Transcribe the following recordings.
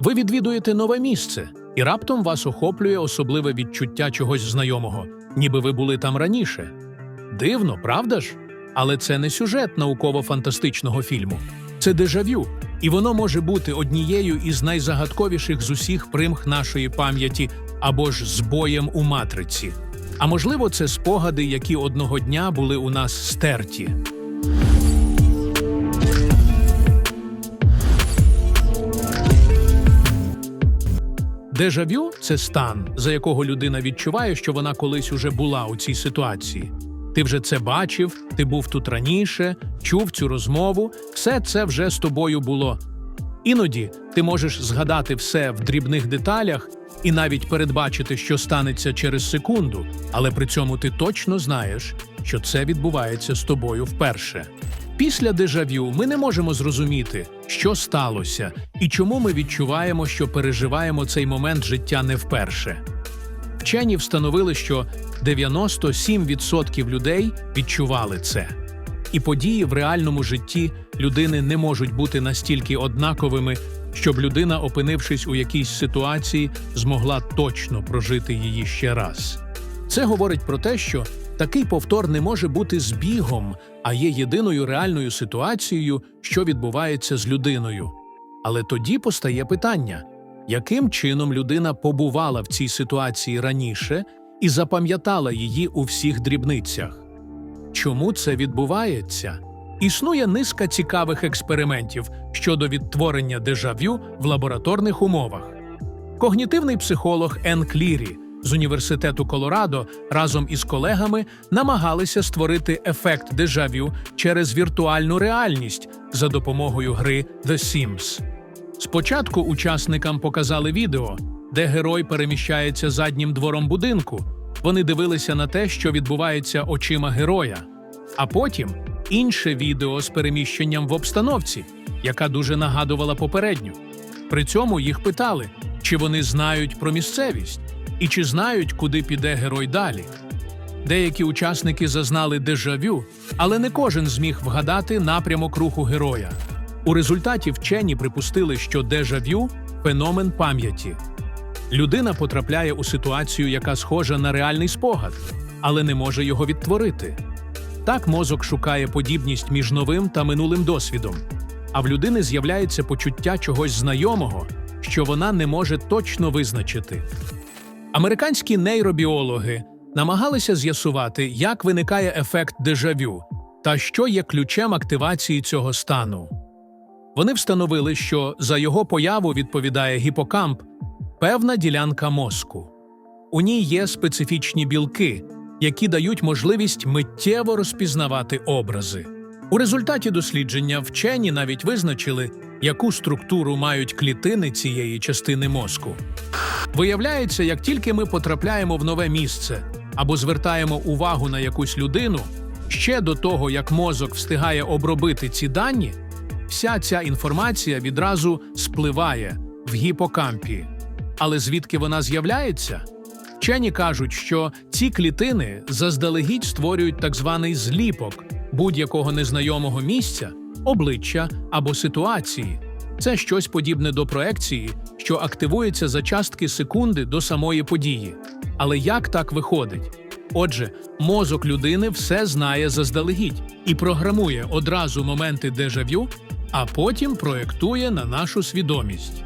Ви відвідуєте нове місце, і раптом вас охоплює особливе відчуття чогось знайомого, ніби ви були там раніше. Дивно, правда ж? Але це не сюжет науково-фантастичного фільму. Це дежавю, і воно може бути однією із найзагадковіших з усіх примх нашої пам'яті або ж збоєм у матриці. А можливо, це спогади, які одного дня були у нас стерті. Дежавю це стан, за якого людина відчуває, що вона колись уже була у цій ситуації. Ти вже це бачив, ти був тут раніше, чув цю розмову, все це вже з тобою було. Іноді ти можеш згадати все в дрібних деталях і навіть передбачити, що станеться через секунду, але при цьому ти точно знаєш, що це відбувається з тобою вперше. Після дежавю ми не можемо зрозуміти, що сталося і чому ми відчуваємо, що переживаємо цей момент життя не вперше. Вчені встановили, що 97% людей відчували це. І події в реальному житті людини не можуть бути настільки однаковими, щоб людина, опинившись у якійсь ситуації, змогла точно прожити її ще раз. Це говорить про те, що такий повтор не може бути збігом, а є єдиною реальною ситуацією, що відбувається з людиною. Але тоді постає питання, яким чином людина побувала в цій ситуації раніше і запам'ятала її у всіх дрібницях? Чому це відбувається? Існує низка цікавих експериментів щодо відтворення дежавю в лабораторних умовах. Когнітивний психолог Ен Клірі з університету Колорадо разом із колегами намагалися створити ефект дежавю через віртуальну реальність за допомогою гри The Sims. Спочатку учасникам показали відео, де герой переміщається заднім двором будинку. Вони дивилися на те, що відбувається очима героя, а потім інше відео з переміщенням в обстановці, яка дуже нагадувала попередню. При цьому їх питали, чи вони знають про місцевість і чи знають, куди піде герой далі. Деякі учасники зазнали дежавю, але не кожен зміг вгадати напрямок руху героя. У результаті вчені припустили, що дежавю феномен пам'яті. Людина потрапляє у ситуацію, яка схожа на реальний спогад, але не може його відтворити. Так мозок шукає подібність між новим та минулим досвідом, а в людини з'являється почуття чогось знайомого, що вона не може точно визначити. Американські нейробіологи намагалися з'ясувати, як виникає ефект дежавю та що є ключем активації цього стану. Вони встановили, що за його появу відповідає гіпокамп, певна ділянка мозку. У ній є специфічні білки, які дають можливість миттєво розпізнавати образи. У результаті дослідження вчені навіть визначили, яку структуру мають клітини цієї частини мозку. Виявляється, як тільки ми потрапляємо в нове місце або звертаємо увагу на якусь людину, ще до того, як мозок встигає обробити ці дані, вся ця інформація відразу спливає в гіпокампі. Але звідки вона з'являється? Вчені кажуть, що ці клітини заздалегідь створюють так званий зліпок будь-якого незнайомого місця, обличчя або ситуації. Це щось подібне до проекції, що активується за частки секунди до самої події. Але як так виходить? Отже, мозок людини все знає заздалегідь і програмує одразу моменти дежавю, а потім проєктує на нашу свідомість.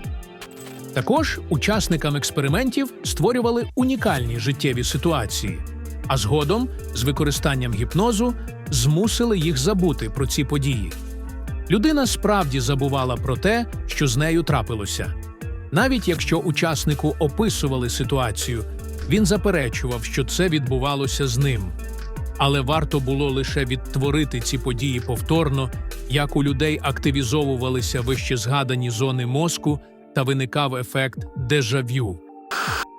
Також учасникам експериментів створювали унікальні життєві ситуації, а згодом, з використанням гіпнозу, змусили їх забути про ці події. Людина справді забувала про те, що з нею трапилося. Навіть якщо учаснику описували ситуацію, він заперечував, що це відбувалося з ним. Але варто було лише відтворити ці події повторно, як у людей активізовувалися вище згадані зони мозку та виникав ефект дежавю.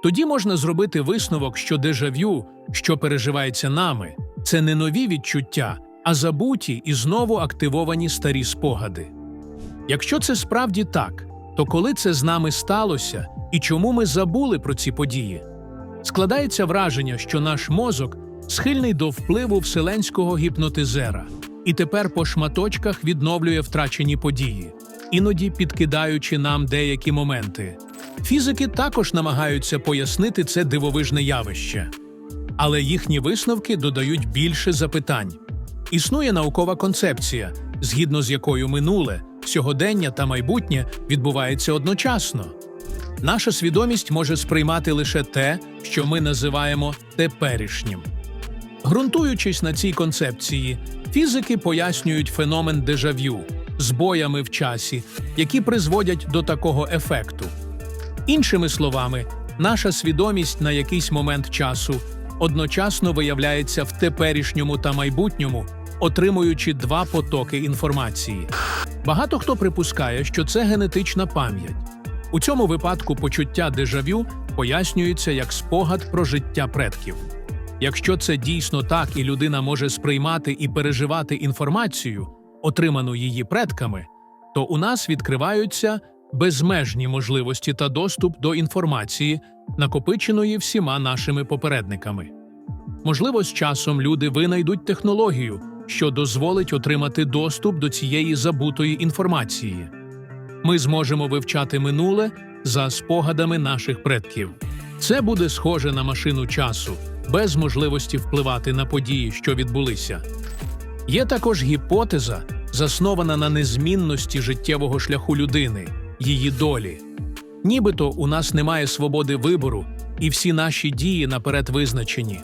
Тоді можна зробити висновок, що дежавю, що переживається нами, це не нові відчуття, а забуті і знову активовані старі спогади. Якщо це справді так, то коли це з нами сталося і чому ми забули про ці події? Складається враження, що наш мозок схильний до впливу вселенського гіпнотизера і тепер по шматочках відновлює втрачені події. іноді підкидаючи нам деякі моменти. Фізики також намагаються пояснити це дивовижне явище, але їхні висновки додають більше запитань. Існує наукова концепція, згідно з якою минуле, сьогодення та майбутнє відбувається одночасно. Наша свідомість може сприймати лише те, що ми називаємо теперішнім. Ґрунтуючись на цій концепції, фізики пояснюють феномен дежавю збоями в часі, які призводять до такого ефекту. Іншими словами, наша свідомість на якийсь момент часу одночасно виявляється в теперішньому та майбутньому, отримуючи два потоки інформації. Багато хто припускає, що це генетична пам'ять. У цьому випадку почуття дежавю пояснюється як спогад про життя предків. Якщо це дійсно так, і людина може сприймати і переживати інформацію, отриману її предками, то у нас відкриваються безмежні можливості та доступ до інформації, накопиченої всіма нашими попередниками. Можливо, з часом люди винайдуть технологію, що дозволить отримати доступ до цієї забутої інформації. Ми зможемо вивчати минуле за спогадами наших предків. Це буде схоже на машину часу, без можливості впливати на події, що відбулися. Є також гіпотеза, заснована на незмінності життєвого шляху людини, її долі. Нібито у нас немає свободи вибору, і всі наші дії наперед визначені.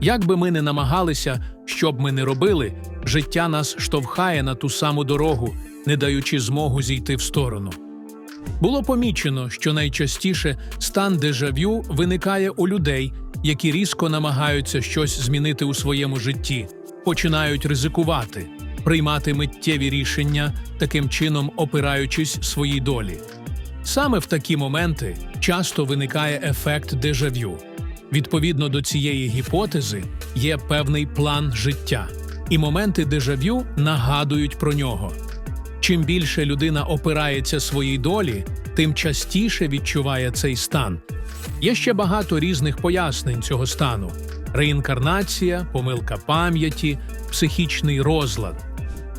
Як би ми не намагалися, що б ми не робили, життя нас штовхає на ту саму дорогу, не даючи змогу зійти в сторону. Було помічено, що найчастіше стан дежавю виникає у людей, які різко намагаються щось змінити у своєму житті, починають ризикувати, приймати миттєві рішення, таким чином опираючись своїй долі. Саме в такі моменти часто виникає ефект дежавю. Відповідно до цієї гіпотези є певний план життя, і моменти дежавю нагадують про нього. Чим більше людина опирається своїй долі, тим частіше відчуває цей стан. Є ще багато різних пояснень цього стану: реінкарнація, помилка пам'яті, психічний розлад.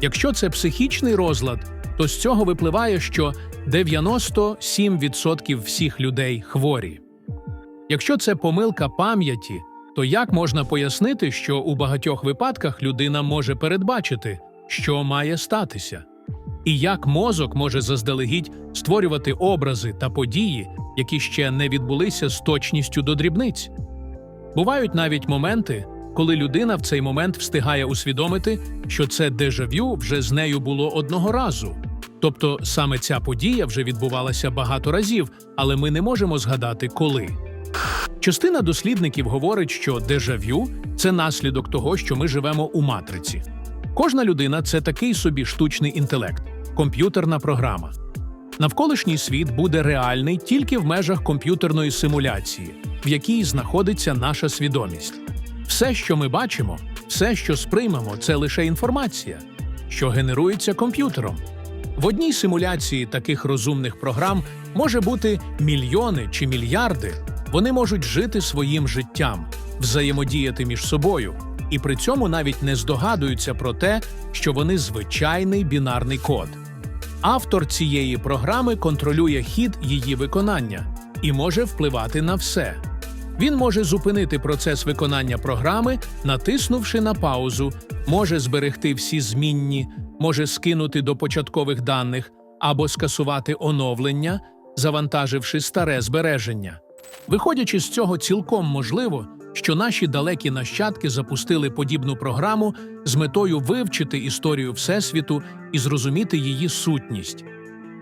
Якщо це психічний розлад, то з цього випливає, що 97% всіх людей хворі. Якщо це помилка пам'яті, то як можна пояснити, що у багатьох випадках людина може передбачити, що має статися? І як мозок може заздалегідь створювати образи та події, які ще не відбулися з точністю до дрібниць? Бувають навіть моменти, коли людина в цей момент встигає усвідомити, що це дежавю вже з нею було одного разу. Тобто саме ця подія вже відбувалася багато разів, але ми не можемо згадати коли. Частина дослідників говорить, що дежавю це наслідок того, що ми живемо у матриці. Кожна людина це такий собі штучний інтелект, комп'ютерна програма. Навколишній світ буде реальний тільки в межах комп'ютерної симуляції, в якій знаходиться наша свідомість. Все, що ми бачимо, все, що сприймемо, це лише інформація, що генерується комп'ютером. В одній симуляції таких розумних програм може бути мільйони чи мільярди. Вони можуть жити своїм життям, взаємодіяти між собою, і при цьому навіть не здогадуються про те, що вони звичайний бінарний код. Автор цієї програми контролює хід її виконання і може впливати на все. Він може зупинити процес виконання програми, натиснувши на паузу, може зберегти всі змінні, може скинути до початкових даних або скасувати оновлення, завантаживши старе збереження. Виходячи з цього, цілком можливо, що наші далекі нащадки запустили подібну програму з метою вивчити історію Всесвіту і зрозуміти її сутність.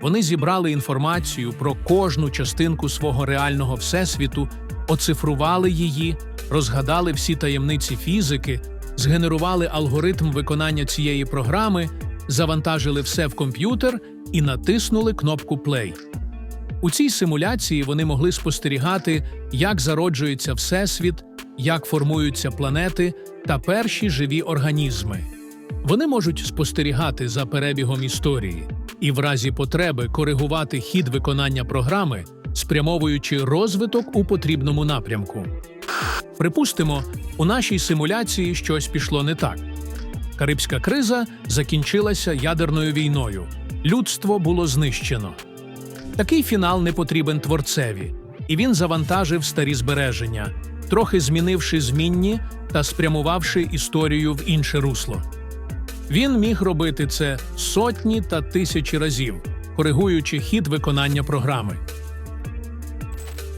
Вони зібрали інформацію про кожну частинку свого реального всесвіту, оцифрували її, розгадали всі таємниці фізики, згенерували алгоритм виконання цієї програми, завантажили все в комп'ютер і натиснули кнопку Play. У цій симуляції вони могли спостерігати, як зароджується Всесвіт, як формуються планети та перші живі організми. Вони можуть спостерігати за перебігом історії і в разі потреби коригувати хід виконання програми, спрямовуючи розвиток у потрібному напрямку. Припустимо, у нашій симуляції щось пішло не так. Карибська криза закінчилася ядерною війною. Людство було знищено. Такий фінал не потрібен творцеві, і він завантажив старі збереження, трохи змінивши змінні та спрямувавши історію в інше русло. Він міг робити це сотні та тисячі разів, коригуючи хід виконання програми.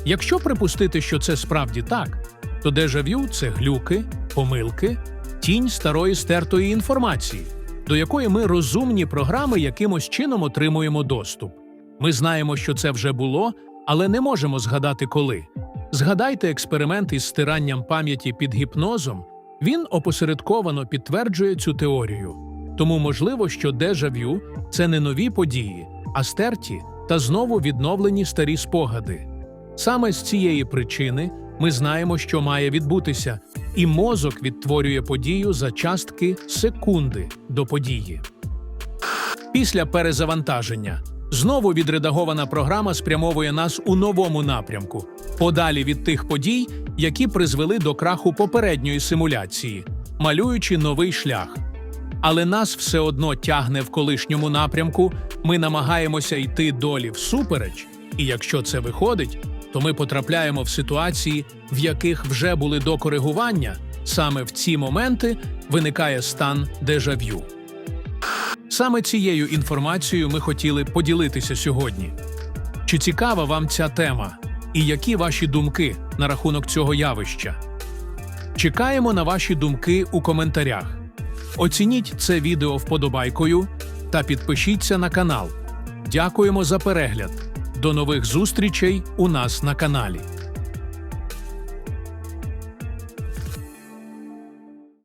Якщо припустити, що це справді так, то дежавю це глюки, помилки, тінь старої стертої інформації, до якої ми розумні програми якимось чином отримуємо доступ. Ми знаємо, що це вже було, але не можемо згадати коли. Згадайте експеримент із стиранням пам'яті під гіпнозом. Він опосередковано підтверджує цю теорію. Тому можливо, що дежавю це не нові події, а стерті та знову відновлені старі спогади. Саме з цієї причини ми знаємо, що має відбутися, і мозок відтворює подію за частки секунди до події. Після перезавантаження знову відредагована програма спрямовує нас у новому напрямку, подалі від тих подій, які призвели до краху попередньої симуляції, малюючи новий шлях. Але нас все одно тягне в колишньому напрямку, ми намагаємося йти долі всупереч, і якщо це виходить, то ми потрапляємо в ситуації, в яких вже були до коригування. Саме в ці моменти виникає стан дежавю. Саме цією інформацією ми хотіли поділитися сьогодні. Чи цікава вам ця тема? І які ваші думки на рахунок цього явища? Чекаємо на ваші думки у коментарях. Оцініть це відео вподобайкою та підпишіться на канал. Дякуємо за перегляд. До нових зустрічей у нас на каналі.